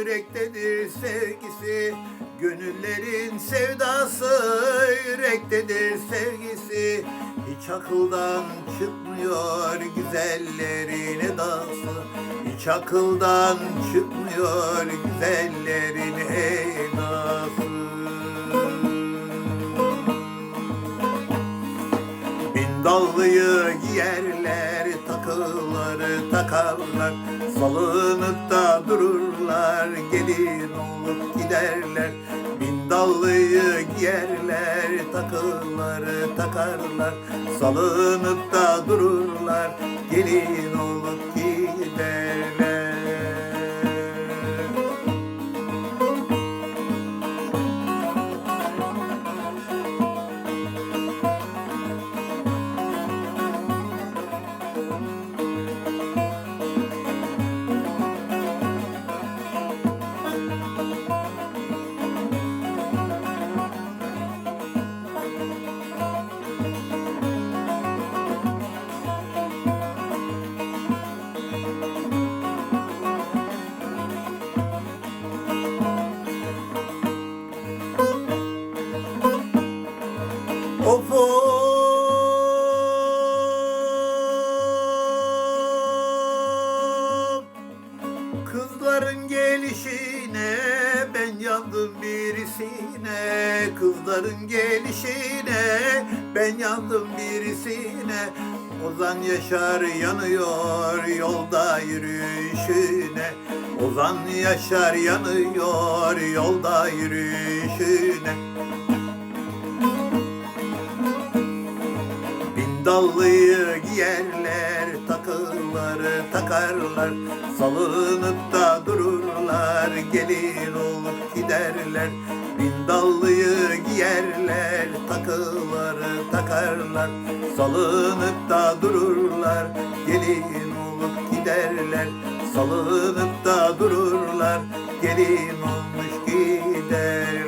Yürektedir sevgisi. Gönüllerin sevdası yürektedir sevgisi. Hiç akıldan çıkmıyor güzellerin edası. Hiç akıldan çıkmıyor güzellerin edası dallıyı giyerler, takıları takarlar. Salınıp da dururlar, gelin olup giderler. Bin dallıyı giyerler, takıları takarlar. Salınıp da dururlar, gelin olup Kızların gelişine ben yandım birisine. Kızların gelişine ben yandım birisine. Ozan Yaşar yanıyor yolda yürüyüşüne. Ozan Yaşar yanıyor yolda yürüyüşüne. Bin dallıyı giyerler, takıları takarlar Salınıp da dururlar, gelin olup giderler Bin dallıyı giyerler, takıları takarlar Salınıp da dururlar, gelin olup giderler Salınıp da dururlar, gelin olmuş giderler